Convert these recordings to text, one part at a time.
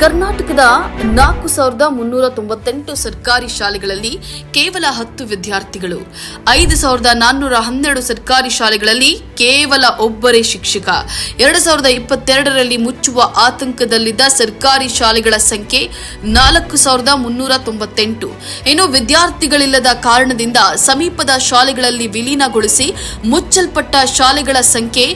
ಕರ್ನಾಟಕದ ನಾಲ್ಕು ಸಾವಿರದ ಮುನ್ನೂರ ತೊಂಬತ್ತೆಂಟು ಸರ್ಕಾರಿ ಶಾಲೆಗಳಲ್ಲಿ ಕೇವಲ ಹತ್ತು ವಿದ್ಯಾರ್ಥಿಗಳು, ಐದು ಸಾವಿರದ ನಾನ್ನೂರ ಹನ್ನೆರಡು ಸರ್ಕಾರಿ ಶಾಲೆಗಳಲ್ಲಿ ಕೇವಲ ಒಬ್ಬರೇ ಶಿಕ್ಷಕ. ಎರಡು ಸಾವಿರದ ಇಪ್ಪತ್ತೆರಡರಲ್ಲಿ ಮುಚ್ಚುವ ಆತಂಕದಲ್ಲಿದ್ದ ಸರ್ಕಾರಿ ಶಾಲೆಗಳ ಸಂಖ್ಯೆ ನಾಲ್ಕು ಸಾವಿರದ ಮುನ್ನೂರ ತೊಂಬತ್ತೆಂಟು. ಇನ್ನು ವಿದ್ಯಾರ್ಥಿಗಳಿಲ್ಲದ ಕಾರಣದಿಂದ ಸಮೀಪದ ಶಾಲೆಗಳಲ್ಲಿ ವಿಲೀನಗೊಳಿಸಿ ಮುಚ್ಚಲ್ಪಟ್ಟ ಶಾಲೆಗಳ ಸಂಖ್ಯೆ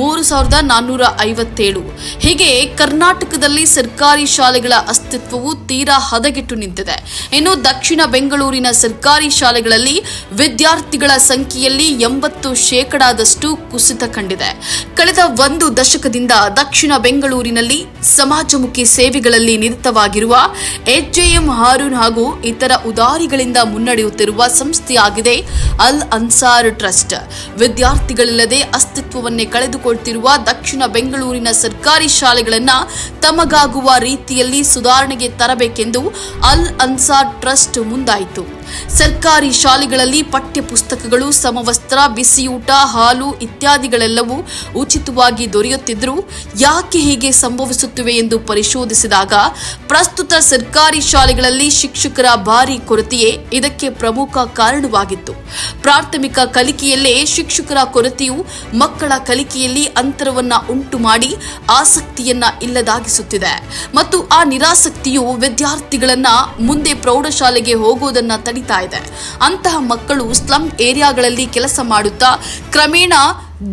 ಮೂರು ಸಾವಿರದ ನಾನ್ನೂರ ಐವತ್ತೇಳು. ಹೀಗೆ ಕರ್ನಾಟಕದಲ್ಲಿ ಸರ್ಕಾರಿ ಶಾಲೆಗಳ ಅಸ್ತಿತ್ವವು ತೀರಾ ಹದಗೆಟ್ಟು ನಿಂತಿದೆ. ಇನ್ನು ದಕ್ಷಿಣ ಬೆಂಗಳೂರಿನ ಸರ್ಕಾರಿ ಶಾಲೆಗಳಲ್ಲಿ ವಿದ್ಯಾರ್ಥಿಗಳ ಸಂಖ್ಯೆಯಲ್ಲಿ ಎಂಬತ್ತು ಶೇಕಡಾದಷ್ಟು ಕುಸಿತ ಕಂಡಿದೆ. ಕಳೆದ ಒಂದು ದಶಕದಿಂದ ದಕ್ಷಿಣ ಬೆಂಗಳೂರಿನಲ್ಲಿ ಸಮಾಜಮುಖಿ ಸೇವೆಗಳಲ್ಲಿ ನಿರತವಾಗಿರುವ ಎಚ್ಜೆಎಂ ಹಾರೂನ್ ಹಾಗೂ ಇತರ ಉದಾರಿಗಳಿಂದ ಮುನ್ನಡೆಯುತ್ತಿರುವ ಸಂಸ್ಥೆಯಾಗಿದೆ ಅಲ್ ಅನ್ಸಾರ್ ಟ್ರಸ್ಟ್. ವಿದ್ಯಾರ್ಥಿಗಳಿಲ್ಲದೆ ಅಸ್ತಿತ್ವವನ್ನೇ ಕಳೆದುಕೊಳ್ತಿರುವ ದಕ್ಷಿಣ ಬೆಂಗಳೂರಿನ ಸರ್ಕಾರಿ ಶಾಲೆಗಳನ್ನು ತಮಗಾಗುವ ರೀತಿಯಲ್ಲಿ ಸುಧಾರಣೆಗೆ ತರಬೇಕೆಂದು ಅಲ್ ಅನ್ಸಾರ್ ಟ್ರಸ್ಟ್ ಮುಂದಾಯಿತು. ಸರ್ಕಾರಿ ಶಾಲೆಗಳಲ್ಲಿ ಪಠ್ಯ ಪುಸ್ತಕಗಳು ಸಮವಸ್ತ್ರ, ಬಿಸಿಯೂಟ, ಹಾಲು ಇತ್ಯಾದಿಗಳೆಲ್ಲವೂ ಉಚಿತವಾಗಿ ದೊರೆಯುತ್ತಿದ್ದರೂ ಯಾಕೆ ಹೀಗೆ ಸಂಭವಿಸುತ್ತಿವೆ ಎಂದು ಪರಿಶೋಧಿಸಿದಾಗ, ಪ್ರಸ್ತುತ ಸರ್ಕಾರಿ ಶಾಲೆಗಳಲ್ಲಿ ಶಿಕ್ಷಕರ ಭಾರಿ ಕೊರತೆಯೇ ಇದಕ್ಕೆ ಪ್ರಮುಖ ಕಾರಣವಾಗಿತ್ತು. ಪ್ರಾಥಮಿಕ ಕಲಿಕೆಯಲ್ಲೇ ಶಿಕ್ಷಕರ ಕೊರತೆಯು ಮಕ್ಕಳ ಕಲಿಕೆಯಲ್ಲಿ ಅಂತರವನ್ನ ಉಂಟು ಮಾಡಿ ಆಸಕ್ತಿಯನ್ನ ಇಲ್ಲದಾಗಿಸುತ್ತಿದೆ. ಮತ್ತು ಆ ನಿರಾಸಕ್ತಿಯು ವಿದ್ಯಾರ್ಥಿಗಳನ್ನ ಮುಂದೆ ಪ್ರೌಢಶಾಲೆಗೆ ಹೋಗುವುದನ್ನ ತಡಿತಾ ಇದೆ. ಅಂತಹ ಮಕ್ಕಳು ಸ್ಲಂ ಏರಿಯಾಗಳಲ್ಲಿ ಕೆಲಸ ಮಾಡುತ್ತಾ ಕ್ರಮೇಣ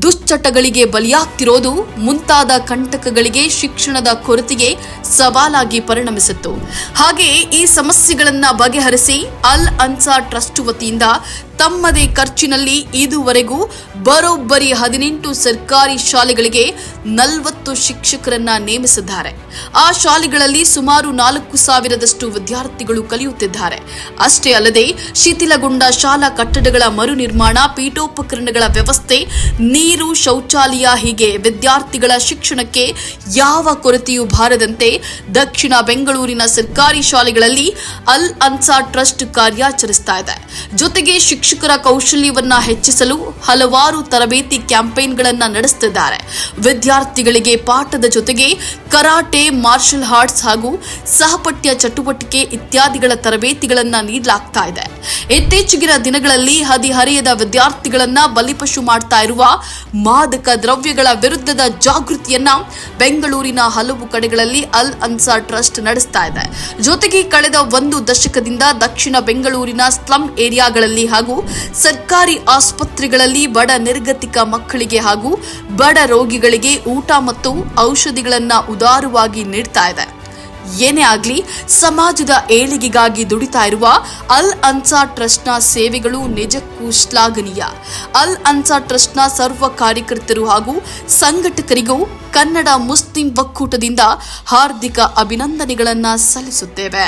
ದುಶ್ಚಟಗಳಿಗೆ ಬಲಿಯಾಗ್ತಿರೋದು ಮುಂತಾದ ಕಂಟಕಗಳಿಗೆ ಶಿಕ್ಷಣದ ಕೊರತೆಗೆ ಸವಾಲಾಗಿ ಪರಿಣಮಿಸಿತ್ತು. ಹಾಗೆ ಈ ಸಮಸ್ಯೆಗಳನ್ನು ಬಗೆಹರಿಸಿ ಅಲ್ ಅನ್ಸಾ ಟ್ರಸ್ಟ್ ವತಿಯಿಂದ ತಮ್ಮದೇ ಖರ್ಚಿನಲ್ಲಿ ಇದುವರೆಗೂ ಬರೋಬ್ಬರಿ ಹದಿನೆಂಟು ಸರ್ಕಾರಿ ಶಾಲೆಗಳಿಗೆ ನಲವತ್ತು ಶಿಕ್ಷಕರನ್ನ ನೇಮಿಸಿದ್ದಾರೆ. ಆ ಶಾಲೆಗಳಲ್ಲಿ ಸುಮಾರು ನಾಲ್ಕು ಸಾವಿರದಷ್ಟು ವಿದ್ಯಾರ್ಥಿಗಳು ಕಲಿಯುತ್ತಿದ್ದಾರೆ. ಅಷ್ಟೇ ಅಲ್ಲದೆ ಶಿಥಿಲಗೊಂಡ ಶಾಲಾ ಕಟ್ಟಡಗಳ ಮರು ನಿರ್ಮಾಣ ಪೀಠೋಪಕರಣಗಳ ವ್ಯವಸ್ಥೆ ನೀರು, ಶೌಚಾಲಯ ಹೀಗೆ ವಿದ್ಯಾರ್ಥಿಗಳ ಶಿಕ್ಷಣಕ್ಕೆ ಯಾವ ಕೊರತೆಯೂ ಬಾರದಂತೆ ದಕ್ಷಿಣ ಬೆಂಗಳೂರಿನ ಸರ್ಕಾರಿ ಶಾಲೆಗಳಲ್ಲಿ ಅಲ್ ಅನ್ಸಾ ಟ್ರಸ್ಟ್ ಕಾರ್ಯಾಚರಿಸ್ತಾ ಇದೆ. ಜೊತೆಗೆ ಶಿಕ್ಷಕರ ಕೌಶಲ್ಯವನ್ನ ಹೆಚ್ಚಿಸಲು ಹಲವಾರು ತರಬೇತಿ ಕ್ಯಾಂಪೇನ್ಗಳನ್ನ ನಡೆಸುತ್ತಿದ್ದಾರೆ ವಿದ್ಯಾರ್ಥಿಗಳಿಗೆ ಪಾಠದ ಜೊತೆಗೆ ಕರಾಟೆ, ಮಾರ್ಷಲ್ ಆರ್ಟ್ಸ್ ಹಾಗೂ ಸಹಪಠ್ಯ ಚಟುವಟಿಕೆ ಇತ್ಯಾದಿಗಳ ತರಬೇತಿಗಳನ್ನ ನೀಡಲಾಗ್ತಾ ಇದೆ. ಇತ್ತೀಚೆಗಿನ ದಿನಗಳಲ್ಲಿ ಹದಿಹರೆಯದ ವಿದ್ಯಾರ್ಥಿಗಳನ್ನ ಬಲಿಪಶು ಮಾಡ್ತಾ ಇರುವ ಮಾದಕ ದ್ರವ್ಯಗಳ ವಿರುದ್ಧದ ಜಾಗೃತಿಯನ್ನ ಬೆಂಗಳೂರಿನ ಹಲವು ಕಡೆಗಳಲ್ಲಿ ಅಲ್ ಅನ್ಸಾರ್ ಟ್ರಸ್ಟ್ ನಡೆಸ್ತಾ ಇದೆ. ಜೊತೆಗೆ ಕಳೆದ ಒಂದು ದಶಕದಿಂದ ದಕ್ಷಿಣ ಬೆಂಗಳೂರಿನ ಸ್ಲಂ ಏರಿಯಾಗಳಲ್ಲಿ ಹಾಗೂ ಸರ್ಕಾರಿ ಆಸ್ಪತ್ರೆಗಳಲ್ಲಿ ಬಡ ನಿರ್ಗತಿಕ ಮಕ್ಕಳಿಗೆ ಹಾಗೂ ಬಡ ರೋಗಿಗಳಿಗೆ ಊಟ ಮತ್ತು ಔಷಧಿಗಳನ್ನ ಉದಾರವಾಗಿ ನೀಡ್ತಾ ಇದೆ. ಏನೇ ಆಗಲಿ, ಸಮಾಜದ ಏಳಿಗೆಗಾಗಿ ದುಡಿತಾ ಇರುವ ಅಲ್ ಅನ್ಸಾ ಟ್ರಸ್ಟ್ನ ಸೇವೆಗಳು ನಿಜಕ್ಕೂ ಶ್ಲಾಘನೀಯ. ಅಲ್ ಅನ್ಸಾ ಟ್ರಸ್ಟ್ನ ಸರ್ವ ಕಾರ್ಯಕರ್ತರು ಹಾಗೂ ಸಂಘಟಕರಿಗೂ ಕನ್ನಡ ಮುಸ್ಲಿಂ ಒಕ್ಕೂಟದಿಂದ ಹಾರ್ದಿಕ ಅಭಿನಂದನೆಗಳನ್ನು ಸಲ್ಲಿಸುತ್ತೇವೆ.